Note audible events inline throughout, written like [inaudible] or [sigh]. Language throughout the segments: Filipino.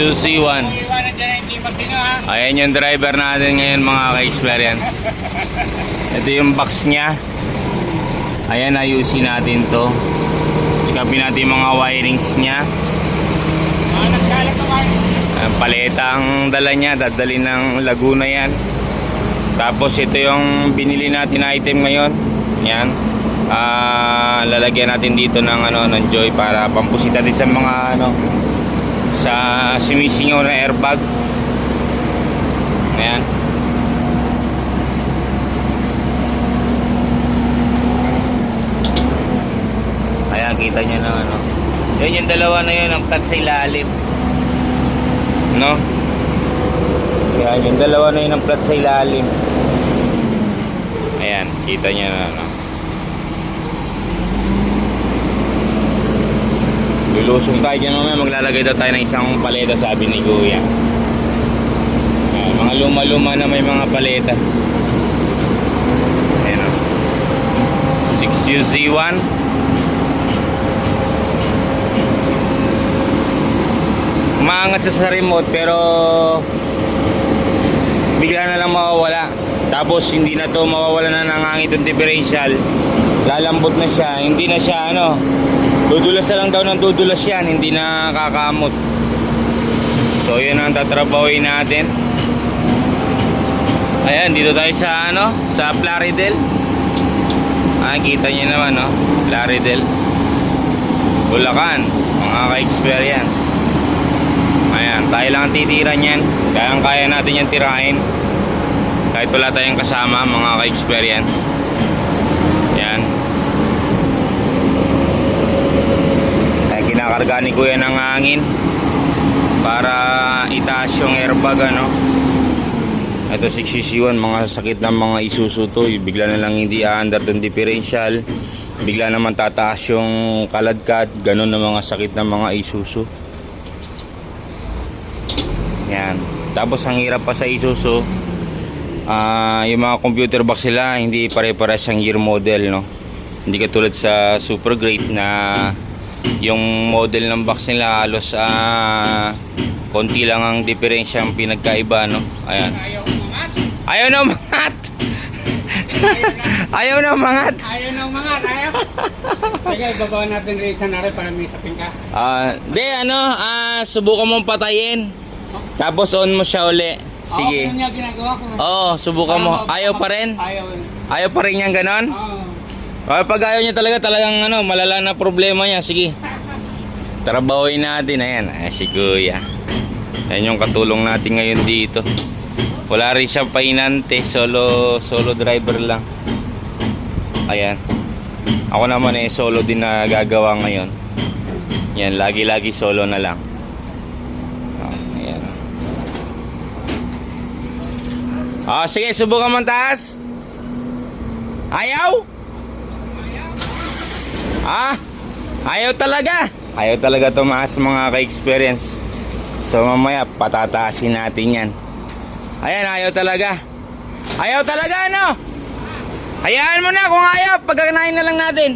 6UC1. Iwanan dyan hindi magsino ha. Ayan yung driver natin ngayon mga ka-experience. Ito yung box niya. Ayan, ayusin natin to. Sikapin natin yung mga wirings kayo. Ang paleta ang dala niya, dadalhin ng Laguna yan. Tapos ito yung binili natin na item ngayon. Yan. Ah, lalagyan natin dito ng ano ng joy para pampusit natin sa mga ano sa sumisingaw na airbag. Ayan. Ayan, kita nyo na ano. So yun yung dalawa na yun, ang plug sa ilalim. No? Ayan, yung dalawa na yun ang plug sa ilalim. Ayan, kita nyo na ano. Lulusong tayo dyan mamaya, maglalagay daw tayo ng isang paleta sabi ni Kuya. Ayan, mga luma-luma na may mga paleta. Ayan o. 6UZ1. Umaangat siya sa remote pero bigla na lang mawawala. Tapos hindi na to mawawala na ng hangin itong differential. Lalambot na siya, hindi na siya ano. Dudulas na lang daw ng dudulas yan, hindi na kakamot. So yun ang tatrabawin natin. Ayan, dito tayo sa ano, sa Plaridel. Ah, kita niyo naman, no? Plaridel. Bulacan, mga ka-experience. Ayan, tayo lang ang titira niyan. Kayang-kaya natin yan tirahin. Kahit wala tayong kasama, mga ka-experience. Yan. Kaya kinakarga ni Kuya ng hangin para itaas yung airbag, ano. Ito 6cc1, mga sakit ng mga isuso to. Bigla na lang hindi under ng differential. Bigla naman tataas yung kaladkad. Ganun na mga sakit ng mga isuso. Yan. Tapos ang hirap pa sa Isuzu, ah yung mga computer box sila hindi pare-pares ang year model, no. Hindi katulad sa Super Great na yung model ng box nila halos ah konti lang ang diferensya ang pinagkaiba, no. Ayan. Ayaw na umangat. Ayaw na umangat. [laughs] Ayaw na umangat. Ayaw. Sige, ibaba natin rin sa nare para may sapin ka. De ano, ah subukan mong patayin. Tapos on mo siya uli. Sige. Oo, subukan mo. Ayaw pa rin? Ayaw. Ayaw pa rin niyang ganon? Oo. Ah, pag ayaw niya talaga, talagang ano, malala na problema niya. Sige. Trabawin natin. Ayan, ayan si Kuya. Ayan yung katulong natin ngayon dito. Wala rin siyang painante. Solo, solo driver lang. Ayan. Ako naman eh, solo din na gagawa ngayon. Yan, lagi-lagi solo na lang. Ah, ayan. Ah, sige, subukan mo taas. Ayaw? Ah, ayaw talaga. Ayaw talaga tumaas mga ka-experience. So mamaya patataasin natin yan. Ayan, ayaw talaga. Ayaw talaga, ano? Hayaan mo na kung ayaw. Pagkakanain na lang natin.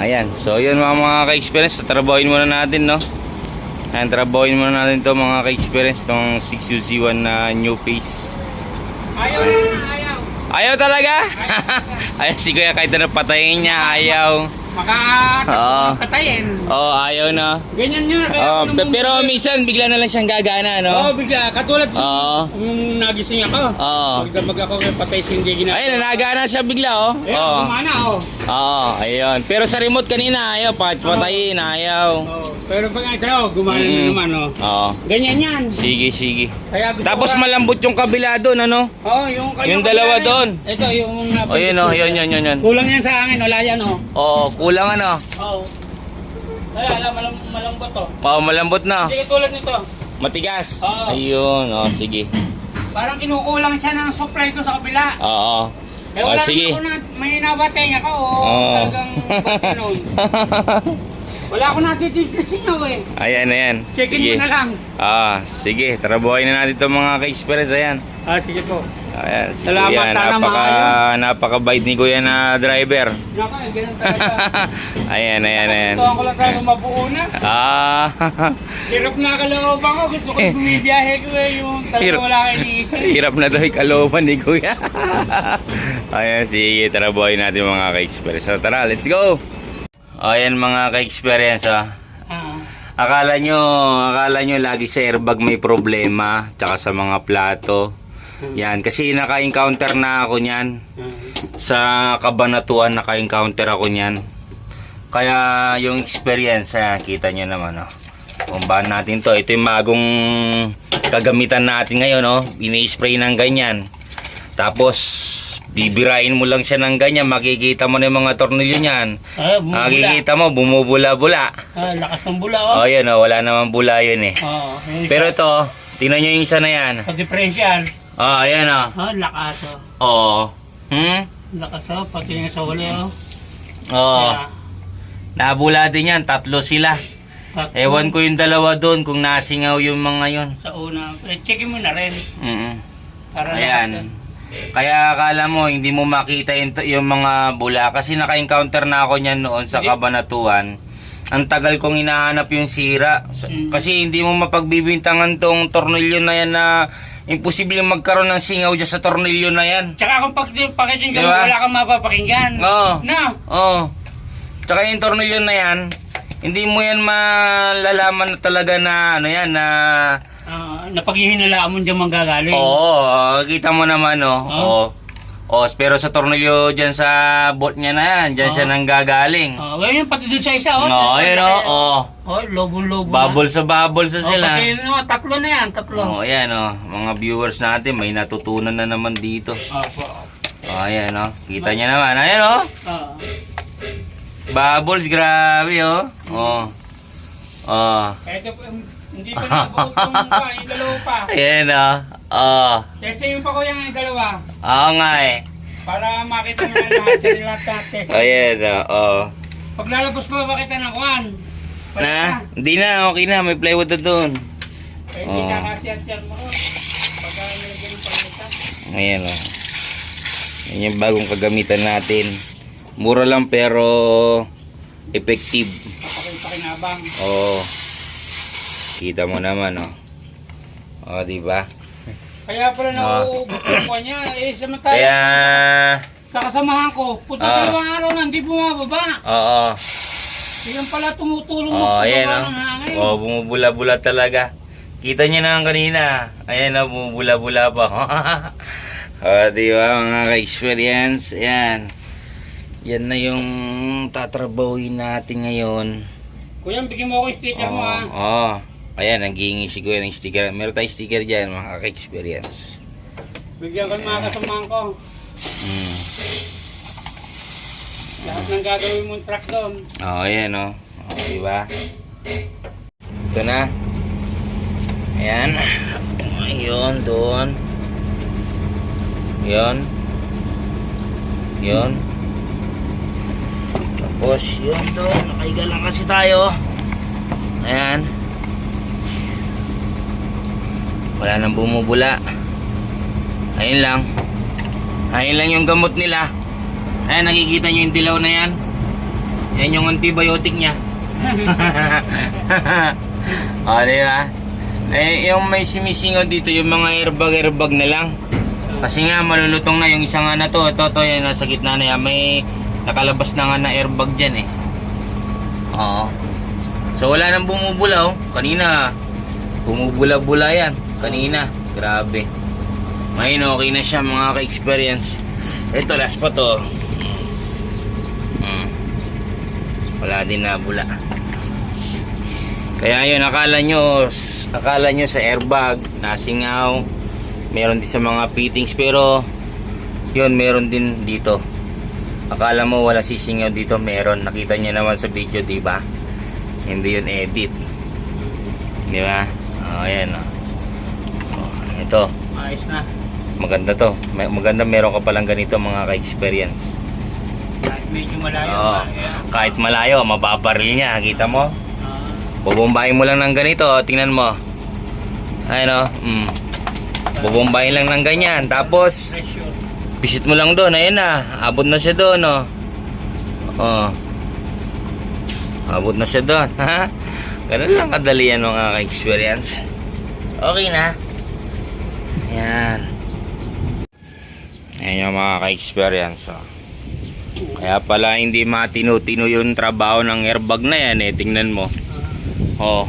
Ayan, so yun mga mga ka-experience. Tatrabahin muna natin, no? Ayan, trabahin muna natin to mga ka-experience. Itong 6UZ1 na new face. Ayaw ayaw. Ayaw talaga? [laughs] ayaw si Kuya kahit na patayin niya, ayaw. Maka Oo. patayin. Oh, ayaw na. Ganyan yun. Kaya Oh, ako pero minsan bigla na lang siyang gagana, Oo, no? bigla. Katulad Oo. Yung nagising ako. Oo. Magdamag ako kay patay sa hindi ginagawa. Ayun, nagana siya bigla, oh. Eh, Oo. kumana ako. Oo, ayun. Pero sa remote kanina, ayaw. Pat patayin, ayaw. Oo. Pero pag ito, gumana na Mm. naman, oh. Oo. Ganyan yan. Sige, sige. Kaya Tapos ko- malambot yung kabila doon, ano? Oo, yung Yung dalawa doon. Ito, yung... O, yun, oh. Yun, yun, yun, yun. Kulang yan sa akin, wala yan, oh. Oo, kulang, ano? Oo. Wala, wala, malam, malambot, oh. Oo, malambot na. Hindi tulad nito. Matigas. Oo. Ayun, oh, sige. Parang kinukulang siya ng supply ko sa kabila. Oo. Eh, Oh, wala sige. naman ako na, may nabateng ako, oh. Oo. Talagang, [laughs] ganun? Wala akong natitis sa inyo eh. Ayan, ayan. Checkin Sige. mo na lang. Ah, sige. Tara, buhayin na natin itong mga ka-experience. Ayan. Ah, sige po. Ayan, si Salamat, Kuya. sana Napaka, napaka-bait ni Kuya na driver. [laughs] Naka, eh, ganun talaga. [laughs] ayan, ayan, ayan. Gusto ko lang talaga mabuo na. Ah, [laughs] Hirap na kalooban ko. Gusto ko bumibiyahe ko eh. Yung talaga Hirap. wala kayo iniisip. hirap na daw ikalooban ni Kuya. ayan, sige. Tara, buhayin natin mga ka-experience. So, tara, let's go. Ayan mga ka-experience, ah. Ah, Akala nyo, akala nyo lagi sa airbag may problema, tsaka sa mga plato. Yan, kasi naka-encounter na ako niyan. ah. Sa kabanatuan naka-encounter ako niyan. Kaya yung experience, ah, kita nyo naman, oh. Kumbahan natin to. Ito yung magong kagamitan natin ngayon, oh. Ini-spray ng ganyan. Tapos, bibirain mo lang siya ng ganyan, makikita mo na yung mga tornilyo niyan. Ah, bumubula. Makikita mo, bumubula-bula. Ah, lakas ng bula oh. Oh, yun, oh, wala namang bula yun eh. Oo. yung isa- Pero ito, tingnan nyo yung isa na yan. Sa differential. Oh, ayan oh. Ah, lakas oh. Oo. Hmm? Lakas oh. Pati nga sa huli oh. Oo. Kaya, Nabula din yan, tatlo sila. tatlo Ewan ko yung dalawa doon kung nasingaw yung mga yun. Sa una. Eh, checkin mo na rin. Mm Para Ayan. Kaya akala mo, hindi mo makita yung, mga bula. Kasi naka-encounter na ako niyan noon sa. Kabanatuan. Ang tagal kong hinahanap yung sira. Mm. Kasi hindi mo mapagbibintangan tong tornilyo na yan na imposible magkaroon ng singaw dyan sa tornilyo na yan. Tsaka kung pag pakikinggan Diba? wala kang mapapakinggan. Oo. Na. Oo. Tsaka yung tornilyo na yan, hindi mo yan malalaman na talaga na ano yan na Uh, napaghihinalaan mo dyan manggagaling. Oo, oh, kita mo naman oh. Oh. Oo. Oh, pero sa tornilyo diyan sa bolt niya na yan, diyan Oh. siya nanggagaling. Oh, well, yun, pati doon sa isa, oh. No, ayun oh. Oh. Oh, lobo-lobo Bubble sa bubble sa. Oh, sila. pati yun, oh, tatlo na yan, tatlo. Oh, ayan oh. Mga viewers natin may natutunan na naman dito. Opo. Oh, ayan oh. Kita niya naman. Ayan oh. Oo. Bubbles, grabe oh. Oh. Oh. Kahit um, hindi pa nabuot yung pa, yung dalawa pa. Ayan oh. Oh. Testing pa ko yung dalawa. Oo nga eh. Para makita mo na lahat sa lahat na test. Ayan oh. oh. Pag lalabas pa ba kita ng kwan? Na? Hindi na, okay na. May plywood na doon. Eh, hindi Oh. kakasiyat-siyat mo. Pagka may ganun pagkita. Ayan o. Yan yung bagong kagamitan natin. Mura lang pero effective. Pakinabang. Oo. Kita mo naman o. O, di ba? Kaya pala nauubos yung kwan niya. Eh, samantala. Kaya, Sa kasamahan ko, puta Ah. dalawang araw na hindi bumababa. oo. Yan pala tumutulong Oo, ayan o. ng hangin. O, bumubula-bula talaga. Kita niyo na kanina. Ayan o, bumubula-bula pa. [laughs] o, di ba mga ka-experience? Ayan. Yan na yung tatrabawin natin ngayon. Kuya, bigyan mo ako yung sticker mo ah. Oo. Oh, Ayan, nanghihingi si Kuya ng sticker. Meron tayong sticker dyan, mga ka-experience. Bigyan ko ng mga kasamahan ko. Mm. Lahat ng gagawin mong truck doon. Oo, oh, ayan o. Oh. Oh, diba? Ito na. Ayan. Ayun, doon. Yun. Yun. Tapos, yun doon. Nakahiga lang kasi tayo. Ayan. Wala nang bumubula. Ayun lang. Ayun lang yung gamot nila. Ayan, nakikita nyo yung dilaw na yan. Yan yung antibiotic niya. [laughs] o, di ba? Eh, yung may simisingaw dito, yung mga airbag-airbag na lang. Kasi nga, malulutong na yung isa nga na to. Ito, to, yung nasa gitna na yan. May nakalabas na nga na airbag dyan eh. Oo. So, wala nang bumubula oh. Kanina, bumubula-bula yan. Kanina, grabe. Ngayon, okay na siya mga ka-experience. Ito, last pa to. Mm. Wala din na bula. Kaya yun, akala nyo, akala nyo sa airbag, nasingaw, meron din sa mga fittings, pero yun, meron din dito. Akala mo wala sisingaw dito, meron. Nakita nyo naman sa video, di ba? Hindi yun edit. Di ba? Oh, ayan. Oh, ito, Ayos na. maganda to. May- Maganda meron ka palang ganito mga ka-experience. Kahit medyo malayo. Oo. Kahit malayo, mababaril niya. Kita mo? ah, Bubombahin mo lang ng ganito. Tingnan mo. Ayun o. Mm. Bubombahin lang ng ganyan. Tapos, pressure. Visit mo lang doon, ayun na. Abot na siya doon, oh. Oh. Abot na siya doon, [laughs] ha? Ganun lang kadali yan mga ka-experience. Okay na. Ayan. Ayan yung mga ka-experience, oh. Kaya pala hindi matino-tino yung trabaho ng airbag na yan, eh. Tingnan mo. Oh.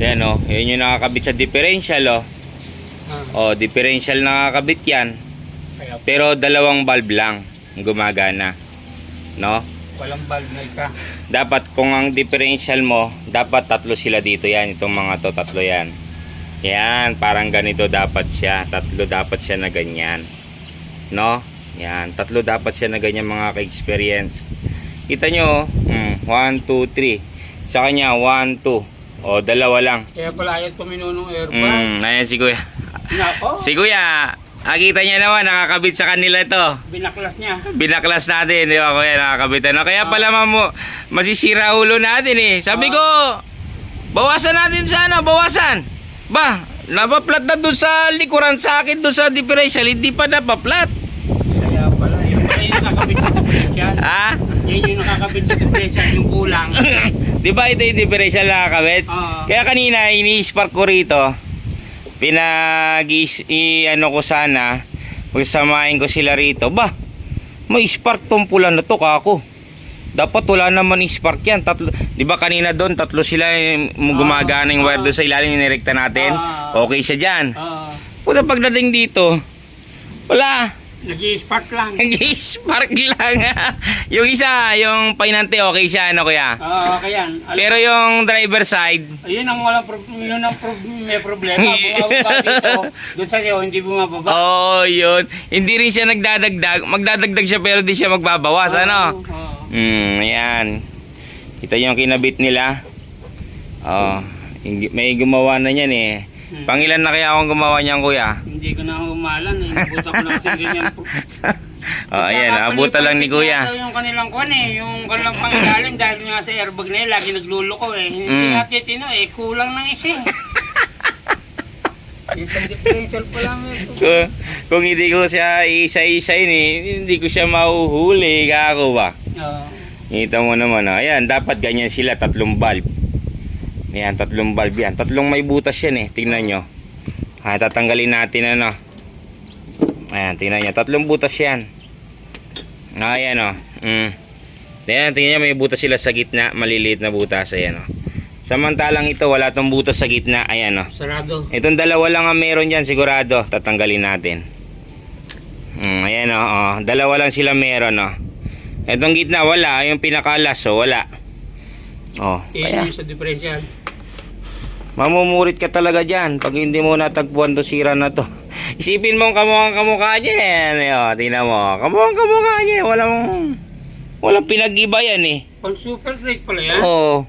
Yan, oh. Yan yung nakakabit sa differential, oh. Oh, differential nakakabit yan. Pero dalawang valve lang ang gumagana. No? walang valve na ka. Dapat kung ang differential mo, dapat tatlo sila dito yan. Itong mga to, tatlo yan. Yan, parang ganito dapat siya. Tatlo dapat siya na ganyan. No? Yan, tatlo dapat siya na ganyan mga ka-experience. Kita nyo, mm, 1, 2, 3. Sa kanya, 1, 2. O, dalawa lang. Kaya pala ayaw tumino ng airbag. Mm, ayan si Kuya. Nako, Si Kuya, nakita niya naman, nakakabit sa kanila to. binaklas niya. binaklas natin, di ba kuya, nakakabitan. No? Kaya pala mamo, masisira ulo natin eh. Sabi ko, bawasan natin sa ano, bawasan. Ba, napaplat na dun sa likuran sa akin, dun sa differential, hindi pa napaplat. Kaya pala, yung pala yung nakakabit sa differential. Ha? Yan yung nakakabit sa differential, yung kulang. [laughs] di ba ito yung differential na nakakabit? Oo. Kaya kanina, ini-spark ko rito. Pinag i ano ko sana, pagsamahin ko sila rito. Ba, may spark tong pula na to kako. Dapat wala naman spark yan. Tatlo, di ba kanina doon, tatlo sila yung gumagana yung wire doon sa ilalim yung nirekta natin. Ah. Okay siya dyan. Oo. Puta pagdating dito, wala. Nag-i-spark lang. Nag-spark lang. [laughs] yung isa, yung painante, okay siya, ano kuya? Oo, okay yan. Pero yung driver side, Ayun ang walang problem, yun ang prob- may problema. [laughs] Bumababa dito, doon sa iyo, hindi bumababa. Oo, oh, yun. Hindi rin siya nagdadagdag. Magdadagdag siya pero di siya magbabawas, ano? Oo. Hmm, ayan. Kita yung kinabit nila. Oh, hindi- may gumawa na niyan eh. Hmm. Pangilan na kaya akong gumawa niyan, kuya? Hindi ko na humalan. Eh. Nabuta ko na kasi ganyan. [laughs] oh, ayan. Abuta lang ni kuya. Yung kanilang kwan eh, yung kanilang pangilalim dahil nga sa airbag na lagi nagluloko eh. Hindi Mm. natin tino eh, kulang ng isa eh. [laughs] Lang ito. Kung, kung hindi ko siya isa-isain eh, hindi ko siya mahuhuli. Kako ba? Kita mo naman, oh. ayan, dapat ganyan sila, tatlong valve. Ayan, tatlong valve yan. Tatlong may butas yan eh, tingnan nyo. Ah, tatanggalin natin ano. Ayan, tingnan nyo, tatlong butas yan. Ah, ayan o. Mm. Ayan, tingnan nyo, may butas sila sa gitna, maliliit na butas, ayan o. Samantalang ito, wala tong butas sa gitna, ayan o. Sarado. Itong dalawa lang ang meron dyan, sigurado. Tatanggalin natin. Mm, ayan o, oh, dalawa lang sila meron o. Itong gitna, wala. Yung pinakalas, so wala. Oh, kaya, Iyon yung sa differential. mamumurit ka talaga dyan pag hindi mo natagpuan to sira na to. Isipin mo ang kamukhang kamukha niya yan. Oh, tingnan mo. Kamukhang kamukha niya. Walang, walang pinag-iba yan eh. Pang super great pala yan. Oo.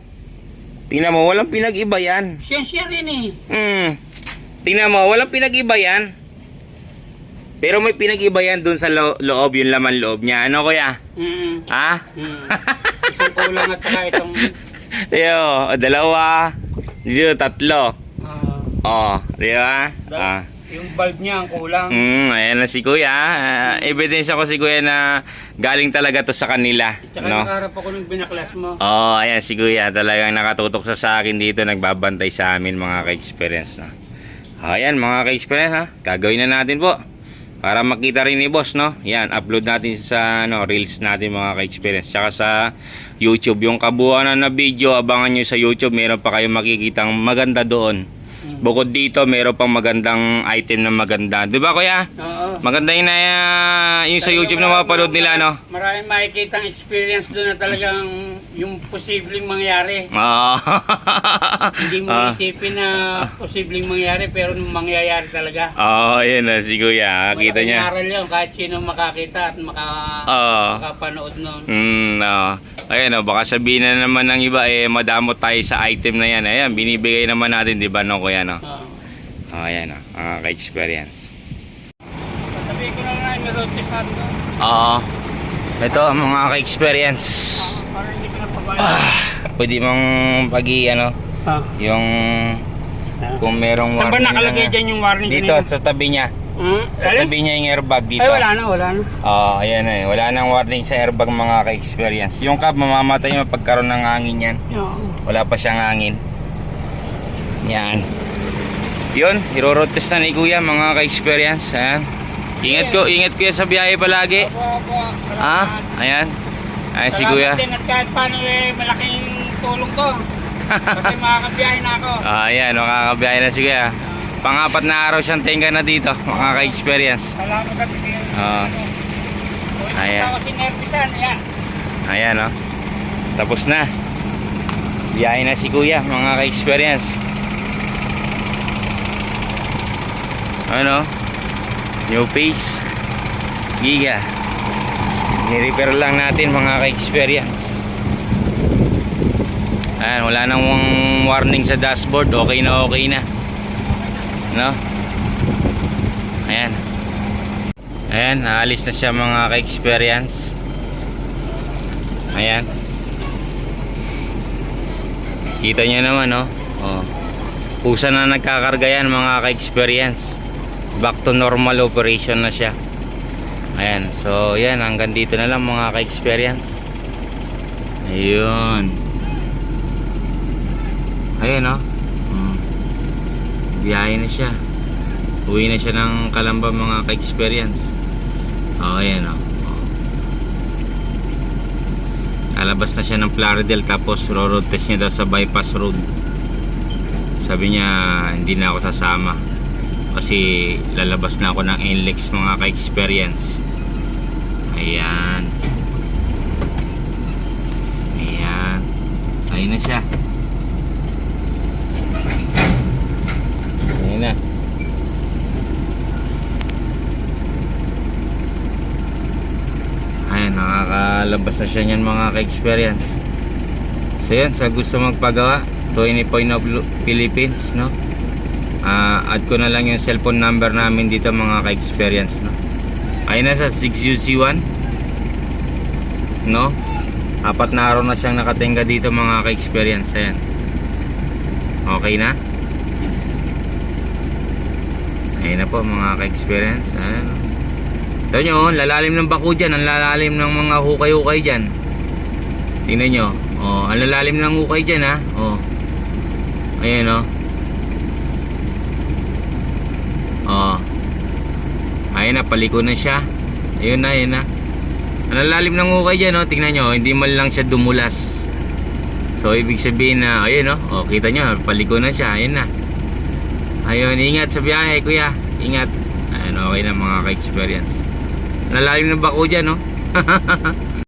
Tingnan mo, walang pinag-iba yan. Siyensya rin eh. Hmm. Tingnan mo, walang pinag-iba yan. Pero may pinag-iba yan dun sa lo- loob, yung laman loob niya. Ano kuya? Mm. Ha? Mm. Isang [laughs] kulang at saka itong Tiyo, dalawa. Dito, tatlo. ah, Oh, di ba? Ah. yung bulb niya ang kulang. Mm, ayan na si kuya. Ah, evidence ako si kuya na galing talaga to sa kanila. Tsaka No? nakaharap ako ng binaklas mo. Oh, ayan si kuya. Talagang nakatutok sa sa akin dito. Nagbabantay sa amin mga ka-experience. No? Oh, ayan mga ka-experience ha. Gagawin na natin po. Para makita rin ni boss, no? Yan, upload natin sa ano, reels natin mga ka-experience. Tsaka sa YouTube. Yung kabuuan na video, abangan nyo sa YouTube. Meron pa kayong makikitang maganda doon. Bukod dito, meron pang magandang item na maganda. Di ba kuya? Oo. Maganda yun na uh, yung sa YouTube na mapanood nila, no? Maraming makikita ang experience doon na talagang yung posibleng mangyari. Oo. [laughs] Hindi mo Ah. isipin na posibleng mangyari pero mangyayari talaga. Oo, oh, yun na si Kuya. Kita Malaking niya. aral yun kahit sino makakita at maka, Oo. makapanood nun. Mm, no. Ayun, oh, baka sabihin na naman ng iba, eh, madamot tayo sa item na yan. Ayan, binibigay naman natin, di ba, no, Kuya, no? Oo. Oh, ayan, oh, mga ka-experience. Sabi ko na lang, may road trip natin. Oo. Ito ang mga ka-experience. Parang hindi ko napabayaan. Ah, pwede mong pagi ano, Ah. yung Ah. kung merong Saan ba warning nakalagay na- dyan yung warning Dito kanina? sa tabi niya. Hmm? Sa tabi niya yung airbag dito. Ay, wala na, wala na. Ah, ayan eh. Wala nang warning sa airbag mga ka-experience. Yung cab mamamatay mo pagkaroon ng hangin yan. Yo. Wala pa siyang hangin. Yan. Yun, iro-road test na ni Kuya mga ka-experience. Ayan. Ingat ko, ingat kuya sa biyahe palagi. Opo, opo. Ah, ayan. Ayan si Kuya. din at kahit paano eh, malaking tulong to. Kasi [laughs] makakabiyahe na ako. Ah, ayan, makakabiyahe na si Kuya. Pangapat na araw siyang tingga na dito, mga ka-experience. Salamat. Ah. Ayan. Ayan. Ayan, oh. Tapos na. Biyahe na si Kuya, mga ka-experience. Ano? New face. Giga. Ni-repair lang natin, mga ka-experience. Ayan, wala nang warning sa dashboard. Okay na okay na. No? Ayan. Ayan, naalis na siya mga ka-experience. Ayan. Kita niyo naman, no? Oh. Pusa na nagkakarga yan, mga ka-experience. Back to normal operation na siya. Ayan. So, yan. Hanggang dito na lang, mga ka-experience. Ayun. Ayun, no? Mm. Biyahe na siya. Uwi na siya ng Kalamba, mga ka-experience. Oh, ayan, no? Oh. Alabas na siya ng Plaridel tapos road test niya daw sa bypass road. Sabi niya hindi na ako sasama kasi lalabas na ako ng NLEX mga ka-experience. Ayan. Ayan. Ayun na siya. Ayun na. Ayan, nakakalabas na siya niyan mga ka-experience. So yan, sa gusto magpagawa, 20 Point of Lu- Philippines, no? Ah, add ko na lang yung cellphone number namin dito mga ka-experience, no? Ayun na sa 6UC1. No? Apat na araw na siyang nakatingga dito mga ka-experience. Ayan. Okay na? Ayun na po mga ka-experience. Ayan. Ito nyo, oh, lalalim ng bako dyan. Ang lalalim ng mga hukay-hukay dyan. Tingnan nyo. Oh, ang lalalim ng hukay dyan ha. Oh. Ayan oh. Oh. Ayun na, paliko na siya. Ayun na, ayun na. Ang lalalim ng hukay dyan oh. Tingnan nyo, hindi man lang siya dumulas. So, ibig sabihin na, ayun oh. Oh, kita nyo, paliko na siya. Ayun na. Ayun, ingat sa biyahe, kuya. Ingat. Ayun, okay na mga ka-experience. Nalalim na bako dyan, no? [laughs]